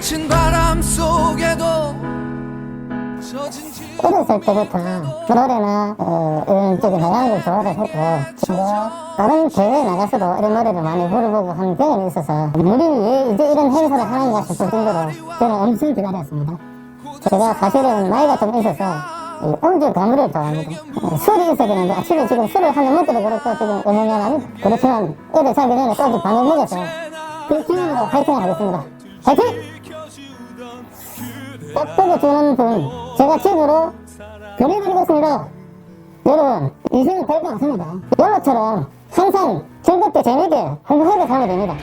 거친 바람 속에도 지 어렸을 때부터 노래나 어, 이런 쪽에 해양을 좋아를 했고 뭐 다른 대회에 나가서도 이런 노래를 많이 부르보고 한 경험이 있어서 우리 왜 이제 이런 행사를 하는가 싶을 정도로 저는 엄청 기다렸습니다 제가 사실은 나이가 좀 있어서 이 음주 가물을 좋아합니다 어, 술이 있어야 되는데 아침에 지금 술을 한 잔 먹기도 그렇고 지금 어머니는 그렇지만 애들 자기 전에 소주 반을 먹어서 그 기념으로 화이팅을 하겠습니다 화이팅! 딱 보고 주는 분 제가 집으로 보내드리겠습니다. 여러분 인생은 별거 없습니다. 연로처럼 항상 즐겁게 재미있게 행복하게 살면 됩니다.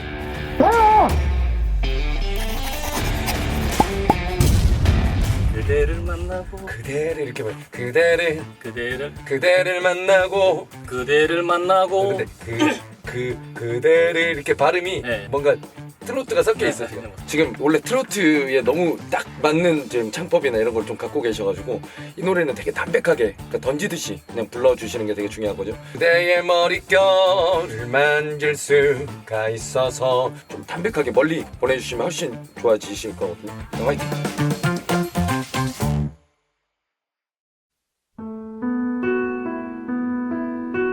그대를 만나고 그대를 이렇게 말 그대를 그대를 그대를 만나고 그대를 만나고. 근데 그, 그 그대를 이렇게 발음이 네. 뭔가 트로트가 섞여 있어 네, 지금 네. 지금 원래 트로트에 너무 딱 맞는 지금 창법이나 이런 걸 좀 갖고 계셔가지고 이 노래는 되게 담백하게 그러니까 던지듯이 그냥 불러주시는 게 되게 중요한 거죠. 그대의 머릿결을 만질 수가 있어서 좀 담백하게 멀리 보내주시면 훨씬 좋아지실 거거든요. 화이팅!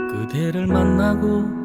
그대를 만나고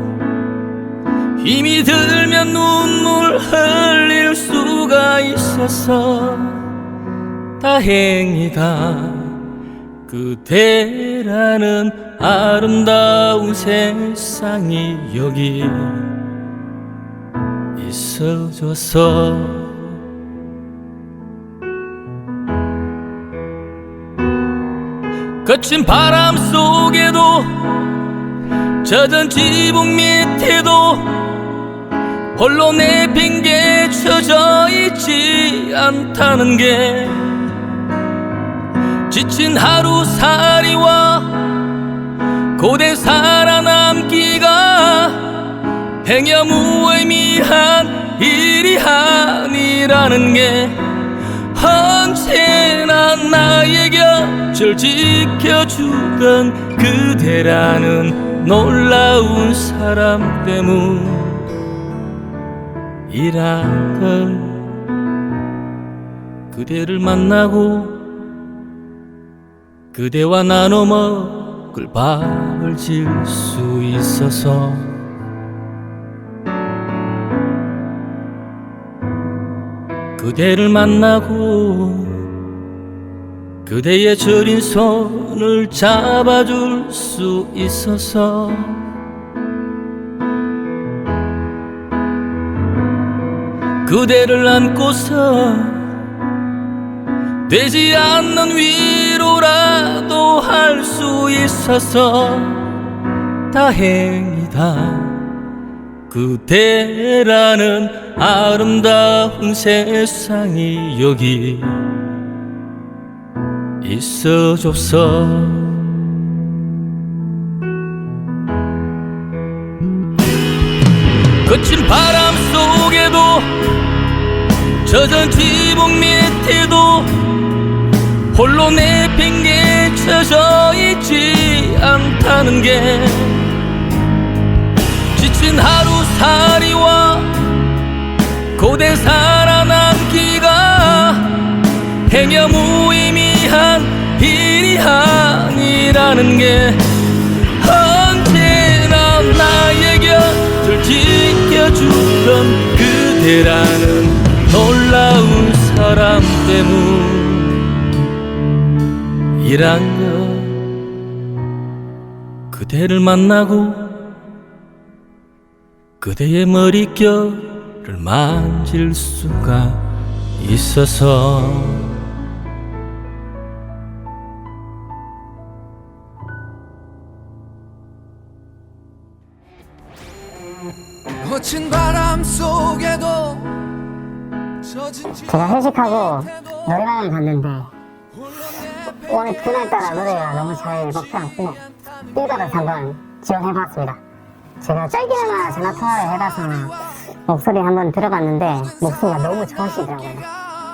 힘이 들면 눈물 흘릴 수가 있어서 다행이다. 그대라는 아름다운 세상이 여기 있어줘서 거친 바람 속에도 젖은 지붕 밑에도 홀로 내팽개 쳐져 있지 않다는 게 지친 하루살이와 고된 살아남기가 행여 무의미한 일이 아니라는 게 언제나 나의 곁을 지켜주던 그대라는 놀라운 사람 때문 이란 걸. 그대를 만나고 그대와 나눠 먹을 밥을 질 수 있어서 그대를 만나고 그대의 저린 손을 잡아줄 수 있어서 그대를 안고서 되지 않는 위로라도 할 수 있어서 다행이다. 그대라는 아름다운 세상이 여기 있어줘서 젖은 지붕 밑에도 홀로 내팽개 쳐져 있지 않다는 게 지친 하루살이와 고된 살아남기가 행여 무의미한 일이 아니라는 게 언제나 나의 곁을 지켜주던 그대라는 놀라운 사람 때문이란 것. 그대를 만나고 그대의 머릿결을 만질 수가 있어서 거친 바람 속에도 제가 회식하고 노래방을 갔는데 오늘 그날따라 노래가 너무 잘 먹지 않고 삐가서 한번 지원해봤습니다. 제가 짧게나마 전화 통화를 해봐서 목소리 한번 들어봤는데 목소리가 너무 좋으시더라고요.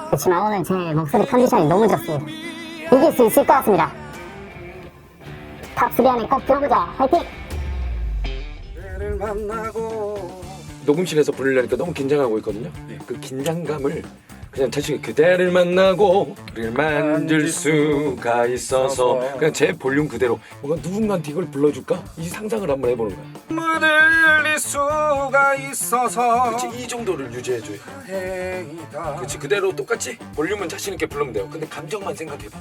그렇지만 오늘 제 목소리 컨디션이 너무 좋습니다. 이길 수 있을 것 같습니다. 탑3 안에 꼭 들어보자. 화이팅! 녹음실에서 부르려니까 너무 긴장하고 있거든요. 그 긴장감을 그냥 자신 그대를 만나고 를 만질 수가 있어서 그냥 제 볼륨 그대로 뭔가 누군가한테 이걸 불러줄까 이 상상을 한번 해보는 거야. 물들릴 수가 있어서 그렇지 이 정도를 유지해줘요. 행이다 그렇지 그대로 똑같이 볼륨은 자신 있게 부르면 돼요. 근데 감정만 생각해봐.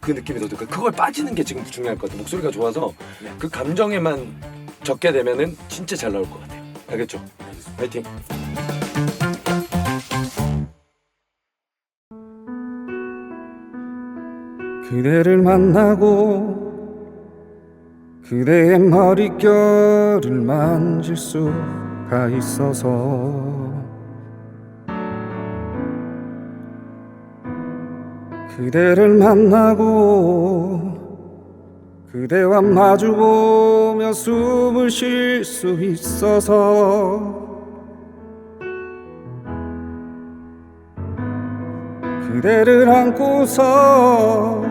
그 느낌이 더 들까. 그걸 빠지는 게 지금 중요할 것 같아. 목소리가 좋아서 그 감정에만 적게 되면은 진짜 잘 나올 것 같아. 알겠죠? 파이팅. 그대를 만나고 그대의 머릿결을 만질 수가 있어서 그대를 만나고 그대와 마주보며 숨을 쉴 수 있어서 그대를 안고서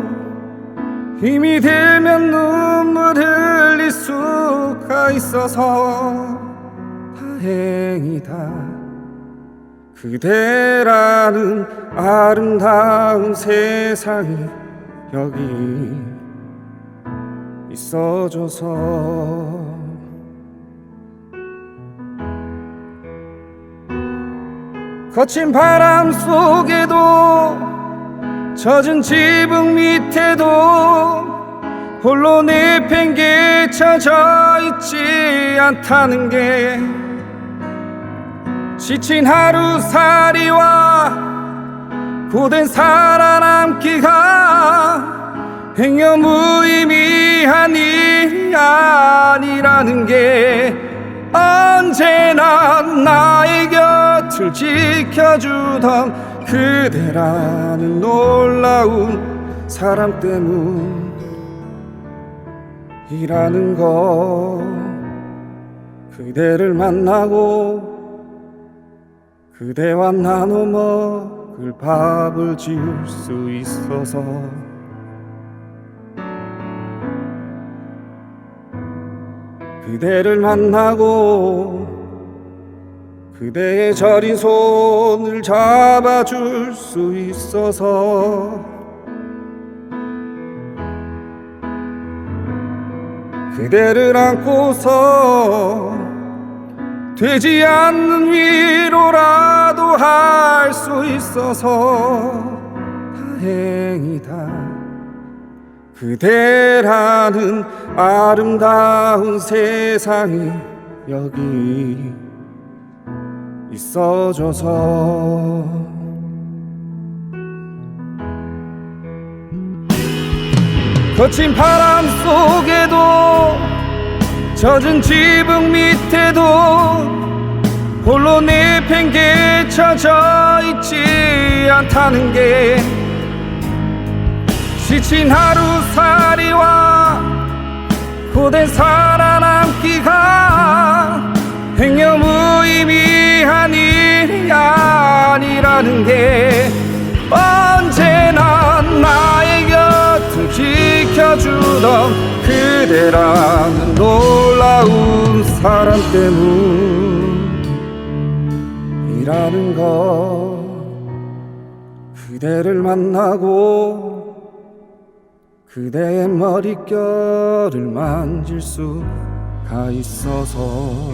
힘이 들면 눈물 흘릴 수가 있어서 다행이다. 그대라는 아름다운 세상이 여기 있어줘서 거친 바람 속에도 젖은 지붕 밑에도 홀로 내팽개쳐져 있지 않다는 게 지친 하루살이와 고된 살아남기가 행여 무의미한 일이 아니라는 게 언제나 나의 곁을 지켜주던 그대라는 놀라운 사람 때문이라는 거 그대를 만나고 그대와 나눠 먹을 밥을 지을 수 있어서 그대를 만나고 그대의 저린 손을 잡아줄 수 있어서 그대를 안고서 되지 않는 위로라도 할 수 있어서 다행이다 그대라는 아름다운 세상이 여기 있어줘서 거친 바람 속에도 젖은 지붕 밑에도 홀로 내팽개쳐져 있지 않다는 게 지친 하루살이와 고된 살아남기가 행여 무의미한 일이 아니라는 게 언제나 나의 곁을 지켜주던 그대라는 놀라운 사람 때문이라는 거 그대를 만나고 그대의 머릿결을 만질 수가 있어서